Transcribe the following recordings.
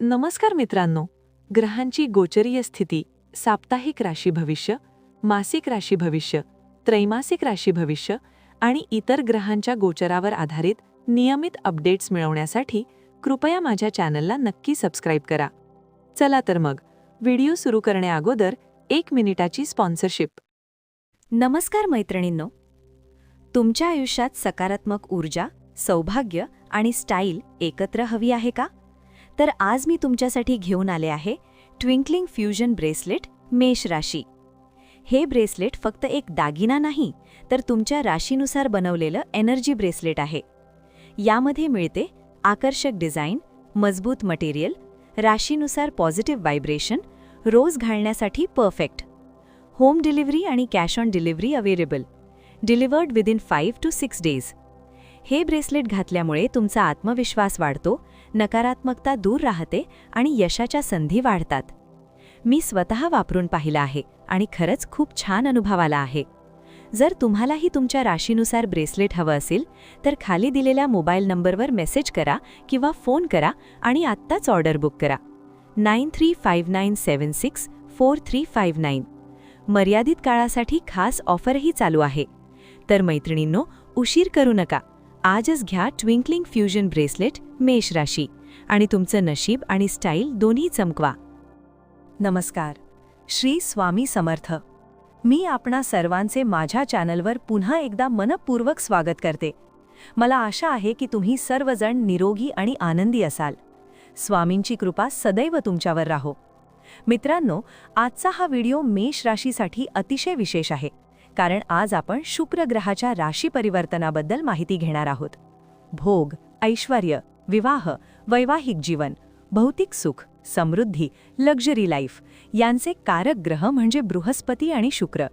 नमस्कार मित्रांनो. ग्रहांची गोचरीय स्थिती साप्ताहिक राशी भविष्य मासिक राशी भविष्य त्रैमासिक राशी भविष्य आणि इतर ग्रहांच्या गोचरावर आधारित नियमित अपडेट्स मिळवण्यासाठी कृपया माझ्या चॅनलला नक्की सबस्क्राईब करा. चला तर मग व्हिडिओ सुरू करण्याअगोदर एक मिनिटाची स्पॉन्सरशिप. नमस्कार मैत्रिणींनो. तुमच्या आयुष्यात सकारात्मक ऊर्जा सौभाग्य आणि स्टाईल एकत्र हवी आहे का? तर आज मी तुमच्यासाठी घेऊन आले आहे ट्विंकलिंग फ्युजन ब्रेसलेट मेष राशी. हे ब्रेसलेट फक्त एक दागिना नाही तर तुमच्या राशीनुसार बनवलेलं एनर्जी ब्रेसलेट आहे. यामध्ये मिळते आकर्षक डिझाईन मजबूत मटेरियल राशीनुसार पॉझिटिव्ह व्हायब्रेशन रोज घालण्यासाठी परफेक्ट होम डिलिव्हरी आणि cash on delivery available delivered within five to six days. हे ब्रेसलेट घातल्यामुळे तुमचा आत्मविश्वास वाढतो नकारात्मकता दूर राहते आणि यशाच्या संधी वाढतात. मी स्वतः वापरून पाहिलं आहे आणि खरंच खूप छान अनुभव आला आहे. जर तुम्हालाही तुमच्या राशीनुसार ब्रेसलेट हवं असेल तर खाली दिलेल्या मोबाईल नंबरवर मेसेज करा किंवा फोन करा आणि आत्ताच ऑर्डर बुक करा. Nine three five nine seven six four three five nine मर्यादित काळासाठी खास ऑफरही चालू आहे. तर मैत्रिणींनो उशीर करू नका. आजच घ्या ट्विंकलिंग फ्युजन ब्रेसलेट मेष राशी. आणि तुमचं नशीब आणि स्टाईल दोन्ही चमकवा. नमस्कार. श्री स्वामी समर्थ. मी आपणा सर्वांचे माझ्या चॅनलवर पुन्हा एकदा मनपूर्वक स्वागत करते. मला आशा आहे की तुम्ही सर्वजण निरोगी आणि आनंदी असाल. स्वामींची कृपा सदैव तुमच्यावर राहो. मित्रांनो आजचा हा व्हिडिओ मेष राशीसाठी अतिशय विशेष आहे. कारण आज आपण शुक्र ग्रहाच्या राशी परिवर्तनाबद्दल माहिती घेणार आहोत. भोग ऐश्वर्य विवाह वैवाहिक जीवन भौतिक सुख समृद्धी लक्झरी लाईफ यांचे कारक ग्रह म्हणजे बृहस्पती आणि शुक्र.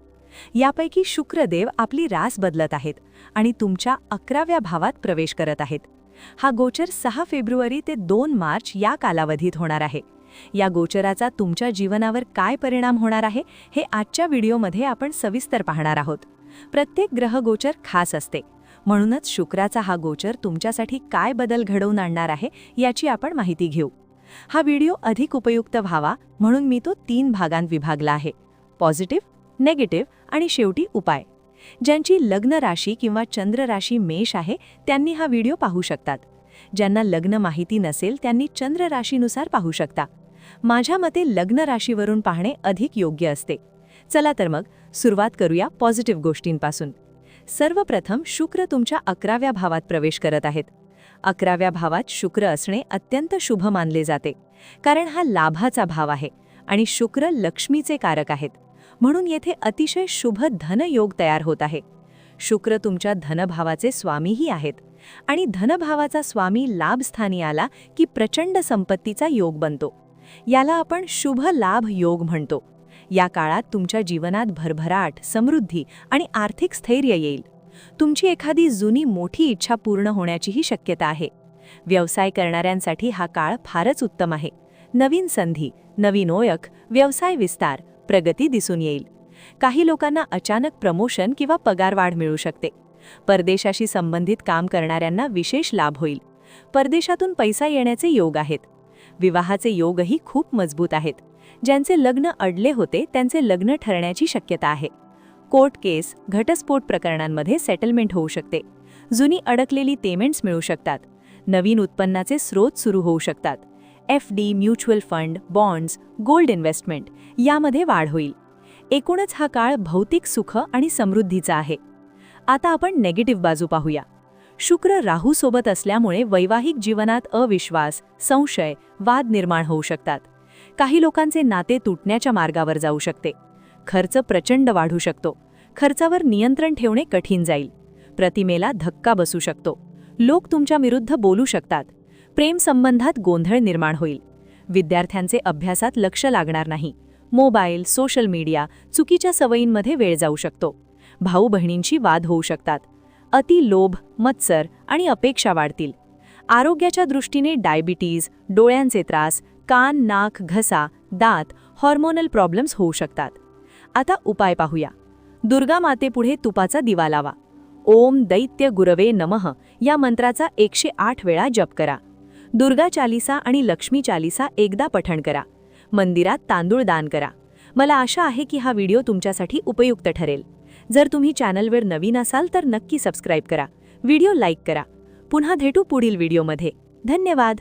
यापैकी शुक्रदेव आपली रास बदलत आहेत आणि तुमच्या अकराव्या भावात प्रवेश करत आहेत. हा गोचर सहा फेब्रुवारी ते दोन मार्च या कालावधीत होणार आहे. या गोचराचा तुमच्या जीवनावर काय परिणाम होणार आहे हे आजच्या व्हिडिओमध्ये आपण सविस्तर पाहणार आहोत. प्रत्येक ग्रहगोचर खास असते. म्हणूनच शुक्राचा हा गोचर तुमच्यासाठी काय बदल घडवून आणणार आहे याची आपण माहिती घेऊ. हा व्हिडिओ अधिक उपयुक्त व्हावा म्हणून मी तो तीन भागांत विभागला आहे. पॉझिटिव्ह नेगेटिव्ह आणि शेवटी उपाय. ज्यांची लग्न राशी किंवा चंद्र राशी मेष आहे त्यांनी हा व्हिडिओ पाहू शकतात. ज्यांना लग्न माहिती नसेल त्यांनी चंद्र राशीनुसार पाहू शकता. माझ्या मते लग्न राशीवरून पाहणे अधिक योग्य असते. चला तर मग सुरुवात करूया पॉझिटिव्ह गोष्टींपासून. सर्वप्रथम शुक्र तुमच्या अकराव्या भावात प्रवेश करत आहेत. अकराव्या भावात शुक्र असणे अत्यंत शुभ मानले जाते. कारण हा लाभाचा भाव आहे आणि शुक्र लक्ष्मीचे कारक आहेत. म्हणून येथे अतिशय शुभ धनयोग तयार होत आहे. शुक्र तुमच्या धनभावाचे स्वामीही आहेत आणि धनभावाचा स्वामी लाभस्थानी आला की प्रचंड संपत्तीचा योग बनतो. याला आपण शुभ लाभ योग म्हणतो. या काळात तुमच्या जीवनात भरभराट समृद्धी आणि आर्थिक स्थैर्य येईल. तुमची एखादी जुनी मोठी इच्छा पूर्ण होण्याचीही शक्यता आहे. व्यवसाय करणाऱ्यांसाठी हा काळ फारच उत्तम आहे. नवीन संधी नवीन ओळख व्यवसाय विस्तार प्रगती दिसून येईल. काही लोकांना अचानक प्रमोशन किंवा पगारवाढ मिळू शकते. परदेशाशी संबंधित काम करणाऱ्यांना विशेष लाभ होईल. परदेशातून पैसा येण्याचे योग आहेत. विवाहाचे योगही खूप मजबूत आहेत. ज्यांचे लग्न अडले होते त्यांचे लग्न ठरण्याची शक्यता आहे. कोर्ट केस घटस्फोट प्रकरणांमध्ये सेटलमेंट होऊ शकते. जुनी अडकलेली पेमेंट्स मिळू शकतात. नवीन उत्पन्नाचे स्रोत सुरू होऊ शकतात. F D mutual fund bonds gold investment यामध्ये वाढ होईल. एकूणच हा काळ भौतिक सुख आणि समृद्धीचा आहे. आता आपण नेगेटिव्ह बाजू पाहूया. शुक्र राहूसोबत असल्यामुळे वैवाहिक जीवनात अविश्वास संशय वाद निर्माण होऊ शकतात. काही लोकांचे नाते तुटण्याच्या मार्गावर जाऊ शकते. खर्च प्रचंड वाढू शकतो. खर्चावर नियंत्रण ठेवणे कठीण जाईल. प्रतिमेला धक्का बसू शकतो. लोक तुमच्या विरुद्ध बोलू शकतात. प्रेम संबंधात गोंधळ निर्माण होईल. विद्यार्थ्यांचे अभ्यासात लक्ष लागणार नाही. मोबाईल सोशल मीडिया चुकीच्या सवयींमध्ये वेळ जाऊ शकतो. भाऊ बहिणींशी वाद होऊ शकतात. अति लोभ मत्सर आणि अपेक्षा वाढतील. आरोग्याच्या दृष्टीने डायबिटीज डोळ्यांचे त्रास कान नाक घसा दात हॉर्मोनल प्रॉब्लेम्स होऊ शकतात. आता उपाय पाहूया. दुर्गा मातेपुढे तुपाचा दिवा लावा. ओम दैत्य गुरवे नमः या मंत्राचा एकशे आठ वेळा जप करा. दुर्गा चालिसा आणि लक्ष्मी चालिसा एकदा पठण करा. मंदिरात तांदूळ दान करा. मला आशा आहे की हा व्हिडिओ तुमच्यासाठी उपयुक्त ठरेल. जर तुम्ही चॅनलवर नवीन असाल तर नक्की सबस्क्राईब करा. व्हिडिओ लाईक करा. पुन्हा भेटू पुढील व्हिडिओमध्ये. धन्यवाद.